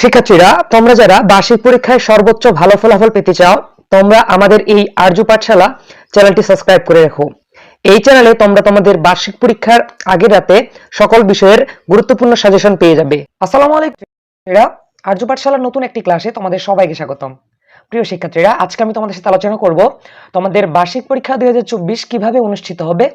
শিক্ষার্থীরা, তোমরা যারা বার্ষিক পরীক্ষায় সর্বোচ্চ ভালো ফলাফল পেতে চাও, তোমরা আমাদের এই আর্য পাঠশালা চ্যানেলটি সাবস্ক্রাইব করে রাখো। এই চ্যানেলে তোমরা তোমাদের বার্ষিক পরীক্ষার আগের রাতে সকল বিষয়ের গুরুত্বপূর্ণ সাজেশন পেয়ে যাবে। আসসালামু আলাইকুম আর্য পাঠশালার নতুন একটি ক্লাসে তোমাদের সবাইকে স্বাগতম। প্রিয় শিক্ষার্থীরা, আজকে আমি তোমাদের সাথে আলোচনা করব তোমাদের বার্ষিক পরীক্ষা দুই কীভাবে অনুষ্ঠিত হবে,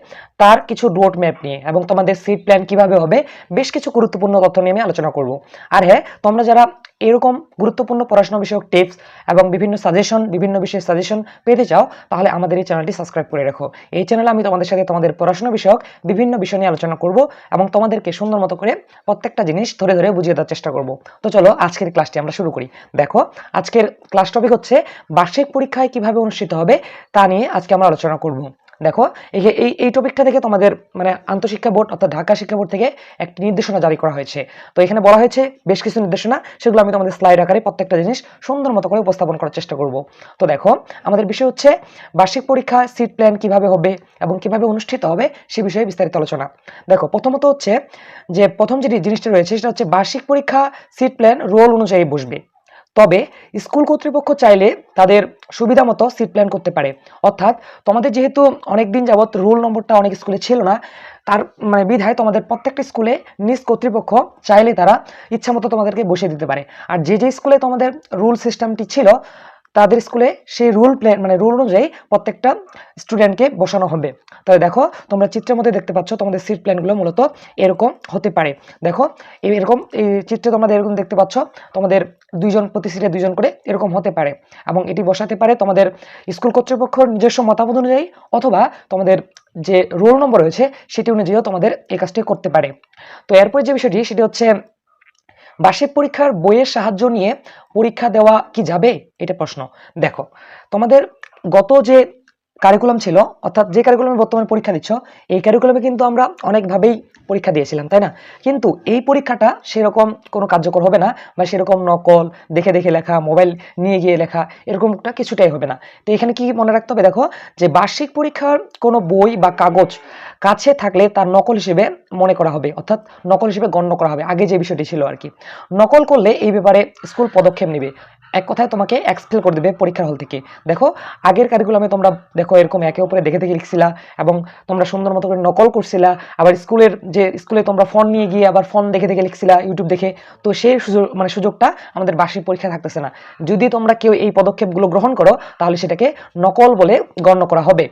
তার কিছু রোড ম্যাপ নিয়ে এবং তোমাদের সিট প্ল্যান কীভাবে হবে, বেশ কিছু গুরুত্বপূর্ণ তথ্য নিয়ে আমি আলোচনা করব। আর হ্যাঁ তোমরা যারা এরকম গুরুত্বপূর্ণ পড়াশোনা বিষয়ক টিপস এবং বিভিন্ন সাজেশন বিভিন্ন বিষয়ের সাজেশন পেতে চাও, তাহলে আমাদের এই চ্যানেলটি সাবস্ক্রাইব করে রাখো। এই চ্যানেলে আমি তোমাদের সাথে তোমাদের পড়াশোনা বিষয়ক বিভিন্ন বিষয় নিয়ে আলোচনা করব এবং তোমাদেরকে সুন্দর মতো করে প্রত্যেকটা জিনিস ধরে ধরে বুঝিয়ে দেওয়ার চেষ্টা করব। তো চলো আজকের ক্লাসটি আমরা শুরু করি। দেখো, আজকের ক্লাস টপিক হচ্ছে বার্ষিক পরীক্ষায় কীভাবে অনুষ্ঠিত হবে তা নিয়ে আজকে আমরা আলোচনা করব। দেখো, এই এই টপিকটা থেকে তোমাদের মানে আন্তঃশিক্ষা বোর্ড অর্থাৎ ঢাকা শিক্ষা বোর্ড থেকে একটি নির্দেশনা জারি করা হয়েছে। তো এখানে বলা হয়েছে বেশ কিছু নির্দেশনা, সেগুলো আমি তোমাদের স্লাইড আকারে প্রত্যেকটা জিনিস সুন্দর মতো করে উপস্থাপন করার চেষ্টা করব। তো দেখো, আমাদের বিষয় হচ্ছে বার্ষিক পরীক্ষা সিট প্ল্যান কীভাবে হবে এবং কীভাবে অনুষ্ঠিত হবে সে বিষয়ে বিস্তারিত আলোচনা। দেখো, প্রথমত হচ্ছে যে প্রথম যে জিনিসটা রয়েছে সেটা হচ্ছে বার্ষিক পরীক্ষা সিট প্ল্যান রোল অনুযায়ী বসবে। তবে স্কুল কর্তৃপক্ষ চাইলে তাদের সুবিধা মতো সিট প্ল্যান করতে পারে। অর্থাৎ তোমাদের যেহেতু অনেক দিন যাবৎ রোল নম্বরটা অনেক স্কুলে ছিল না, তার মানে বিধায় তোমাদের প্রত্যেকটা স্কুলে নিজ কর্তৃপক্ষ চাইলে তারা ইচ্ছা মতো তোমাদেরকে বসে দিতে পারে। আর যে যে স্কুলে তোমাদের রুল সিস্টেমটি ছিল তাদের স্কুলে সেই রুল প্ল্যান মানে রুল অনুযায়ী প্রত্যেকটা স্টুডেন্টকে বসানো হবে। তাহলে দেখো, তোমরা চিত্রের মধ্যে দেখতে পাচ্ছ, তোমাদের সিট প্ল্যানগুলো মূলত এরকম হতে পারে। দেখো, এরকম এই চিত্রে তোমরা এরকম দেখতে পাচ্ছ, তোমাদের দুইজন প্রতি সিটে দুইজন করে এরকম হতে পারে। এবং এটি বসাতে পারে তোমাদের স্কুল কর্তৃপক্ষের নিজস্ব মতামত অনুযায়ী, অথবা তোমাদের যে রোল নম্বর রয়েছে, সেটি অনুযায়ীও তোমাদের এই কাজটি করতে পারে। তো এরপরে যে বিষয়টি, সেটি হচ্ছে বার্ষিক পরীক্ষার বইয়ের সাহায্য নিয়ে পরীক্ষা দেওয়া কি যাবে? এটা প্রশ্ন। দেখো, তোমাদের গত যে কারিকুলাম ছিল, অর্থাৎ যে কারিকুলামে বর্তমানে পরীক্ষা দিচ্ছ, এই কারিকুলামে কিন্তু আমরা অনেকভাবেই পরীক্ষা দিয়েছিলাম, তাই না? কিন্তু এই পরীক্ষাটা সেরকম কোনো কার্যকর হবে না বা সেরকম নকল, দেখে দেখে লেখা, মোবাইল নিয়ে গিয়ে লেখা, এরকমটা কিছুটাই হবে না। তো এখানে কি মনে রাখতে হবে? দেখো, যে বার্ষিক পরীক্ষার কোনো বই বা কাগজ কাছে থাকলে তার নকল হিসেবে মনে করা হবে, অর্থাৎ নকল হিসেবে গণ্য করা হবে। আগে যে বিষয়টি ছিল আর কি। নকল করলে এই ব্যাপারে স্কুল পদক্ষেপ নেবে। এক কথায় তোমাকে এক্সপেল করে দেবে পরীক্ষার হল থেকে। দেখো, আগের কারিকুলামে তোমরা দেখো এরকম একে অপরে দেখে দেখে লিখছিলা এবং তোমরা সুন্দর মতো করে নকল করছিলা। আবার স্কুলের যে, স্কুলে তোমরা ফোন নিয়ে গিয়ে আবার ফোন দেখে দেখে লিখছিলা ইউটিউব দেখে। তো সেই সুযোগ মানে সুযোগটা আমাদের বার্ষিক পরীক্ষা থাকতেছে না। যদি তোমরা কেউ এই পদক্ষেপগুলো গ্রহণ করো, তাহলে সেটাকে নকল বলে গণ্য করা হবে।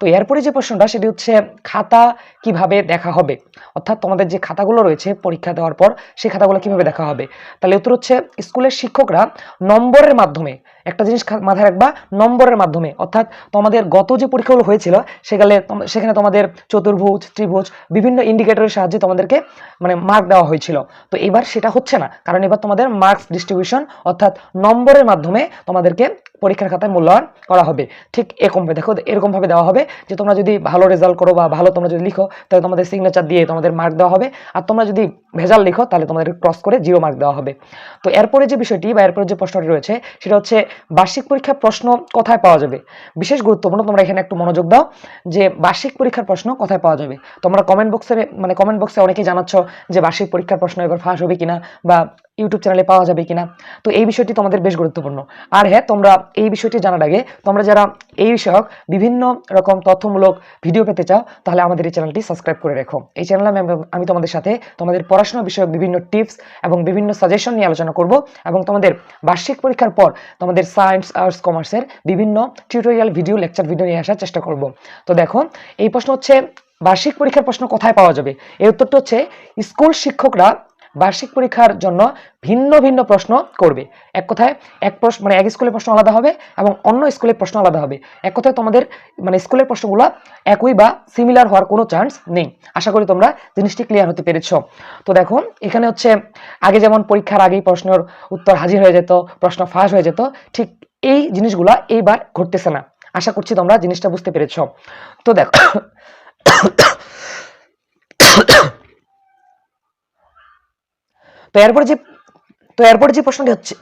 তো এরপরে যে প্রশ্নটা, সেটি হচ্ছে খাতা কীভাবে দেখা হবে? অর্থাৎ তোমাদের যে খাতাগুলো রয়েছে পরীক্ষা দেওয়ার পর, সেই খাতাগুলো কীভাবে দেখা হবে? তাহলে উত্তর হচ্ছে স্কুলের শিক্ষকরা নম্বরের মাধ্যমে, একটা জিনিস মাথায় রাখবা, নম্বরের মাধ্যমে, অর্থাৎ তোমাদের গত যে পরীক্ষাগুলো হয়েছিল সেখানে সেখানে তোমাদের চতুর্ভুজ, ত্রিভুজ, বিভিন্ন ইন্ডিকেটরের সাহায্যে তোমাদেরকে মানে মার্ক দেওয়া হয়েছিল। তো এবার সেটা হচ্ছে না, কারণ এবার তোমাদের মার্কস ডিস্ট্রিবিউশন অর্থাৎ নম্বরের মাধ্যমে তোমাদেরকে পরীক্ষার খাতায় মূল্যায়ন করা হবে। ঠিক এরকম দেখো এরকমভাবে দেওয়া হবে যে তোমরা যদি ভালো রেজাল্ট করো বা ভালো তোমরা যদি লিখো, তাহলে তোমাদের সিগনেচার দিয়ে তোমাদের মার্ক দেওয়া হবে। আর তোমরা যদি ভেজাল লিখো, তাহলে তোমাদের ক্রস করে জিরো মার্ক দেওয়া হবে। তো এরপরে যে বিষয়টি বা এরপরে যে প্রশ্নটি রয়েছে, সেটা হচ্ছে বার্ষিক পরীক্ষার প্রশ্ন কোথায় পাওয়া যাবে? বিশেষ গুরুত্বপূর্ণ, তোমরা এখানে একটু মনোযোগ দাও যে বার্ষিক পরীক্ষার প্রশ্ন কোথায় পাওয়া যাবে? তোমরা কমেন্ট বক্সে মানে কমেন্ট বক্সে অনেকেই জানাচ্ছ যে বার্ষিক পরীক্ষার প্রশ্ন এবার ফাঁস হবে কিনা বা ইউটিউব চ্যানেলে পাওয়া যাবে কিনা। তো এই বিষয়টি তোমাদের বেশ গুরুত্বপূর্ণ। আর হ্যাঁ তোমরা এই বিষয়টি জানার আগে, তোমরা যারা এই বিষয়ক বিভিন্ন রকম তথ্যমূলক ভিডিও পেতে চাও, তাহলে আমাদের এই চ্যানেলটি সাবস্ক্রাইব করে রেখো। এই চ্যানেলে আমি আমি তোমাদের সাথে তোমাদের পড়াশোনা বিষয়ক বিভিন্ন টিপস এবং বিভিন্ন সাজেশন নিয়ে আলোচনা করব এবং তোমাদের বার্ষিক পরীক্ষার পর তোমাদের সায়েন্স আর্টস কমার্সের বিভিন্ন টিউটোরিয়াল ভিডিও লেকচার ভিডিও নিয়ে আসার চেষ্টা করব। তো দেখো, এই প্রশ্ন হচ্ছে, বার্ষিক পরীক্ষার প্রশ্ন কোথায় পাওয়া যাবে? এই উত্তরটা হচ্ছে স্কুল শিক্ষকরা বার্ষিক পরীক্ষার জন্য ভিন্ন ভিন্ন প্রশ্ন করবে। এক কথায়, এক প্রশ্ন মানে এক স্কুলের প্রশ্ন আলাদা হবে এবং অন্য স্কুলের প্রশ্ন আলাদা হবে। এক কথায় তোমাদের মানে স্কুলের প্রশ্নগুলো একই বা সিমিলার হওয়ার কোনো চান্স নেই। আশা করি তোমরা জিনিসটি ক্লিয়ার হতে পেরেছ। তো দেখো, এখানে হচ্ছে, আগে যেমন পরীক্ষার আগেই প্রশ্নের উত্তর হাজির হয়ে যেত, প্রশ্ন ফাঁস হয়ে যেত, ঠিক এই জিনিসগুলা এইবার ঘটতেছে না। আশা করছি তোমরা জিনিসটা বুঝতে পেরেছ। তো দেখো তো এরপরে যে, তো এরপরে যে প্রশ্নটি হচ্ছে,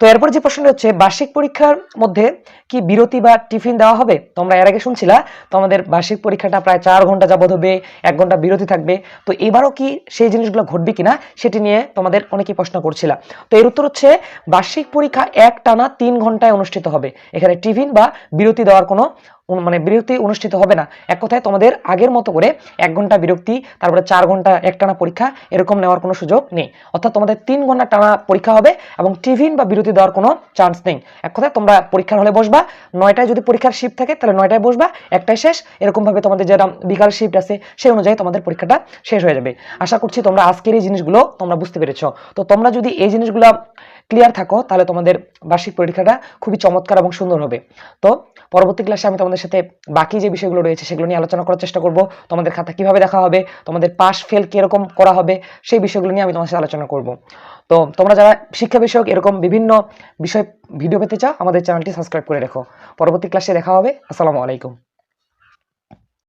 তো এরপর যে প্রশ্নটা হচ্ছে, বার্ষিক পরীক্ষার মধ্যে কি বিরতি বা টিফিন দেওয়া হবে? তোমরা এর আগে শুনছিলা, তো আমাদের বার্ষিক পরীক্ষাটা প্রায় চার ঘণ্টা যাবত হবে, এক ঘণ্টা বিরতি থাকবে। তো এবারও কি সেই জিনিসগুলো ঘটবে কিনা, সেটি নিয়ে তোমাদের অনেকেই প্রশ্ন করছিলা। তো এর উত্তর হচ্ছে, বার্ষিক পরীক্ষা এক টানা তিন ঘন্টায় অনুষ্ঠিত হবে। এখানে টিফিন বা বিরতি দেওয়ার কোনো মানে বিরতি অনুষ্ঠিত হবে না। এক কথায় তোমাদের আগের মতো করে এক ঘণ্টা বিরক্তি, তারপরে চার ঘণ্টা একটানা পরীক্ষা, এরকম নেওয়ার কোনো সুযোগ নেই। অর্থাৎ তোমাদের তিন ঘণ্টা টানা পরীক্ষা হবে এবং টিফিন বা বিরতি দেওয়ার কোনো চান্স নেই। এক কথায় তোমরা পরীক্ষার হলে বসবা, নয়টায় যদি পরীক্ষার শিফট থাকে, তাহলে নয়টায় বসবা একটাই শেষ। এরকমভাবে তোমাদের যেটা বিকাল শিফট আছে, সেই অনুযায়ী তোমাদের পরীক্ষাটা শেষ হয়ে যাবে। আশা করছি তোমরা আজকের এই জিনিসগুলো তোমরা বুঝতে পেরেছ। তো তোমরা যদি এই জিনিসগুলো ক্লিয়ার থাকো, তাহলে তোমাদের বার্ষিক পরীক্ষাটা খুবই চমৎকার এবং সুন্দর হবে। তো পরবর্তী ক্লাসে আমি তোমাদের সাথে বাকি যে বিষয়গুলো রয়েছে সেগুলো নিয়ে আলোচনা করার চেষ্টা করব, তোমাদের খাতা কীভাবে দেখা হবে, তোমাদের পাস ফেল কীরকম করা হবে, সেই বিষয়গুলো নিয়ে আমি তোমার সাথে আলোচনা করব। তো তোমরা যারা শিক্ষা বিষয়ক এরকম বিভিন্ন বিষয় ভিডিও পেতে চাও, আমাদের চ্যানেলটি সাবস্ক্রাইব করে রেখো। পরবর্তী ক্লাসে দেখা হবে, আসসালামু আলাইকুম।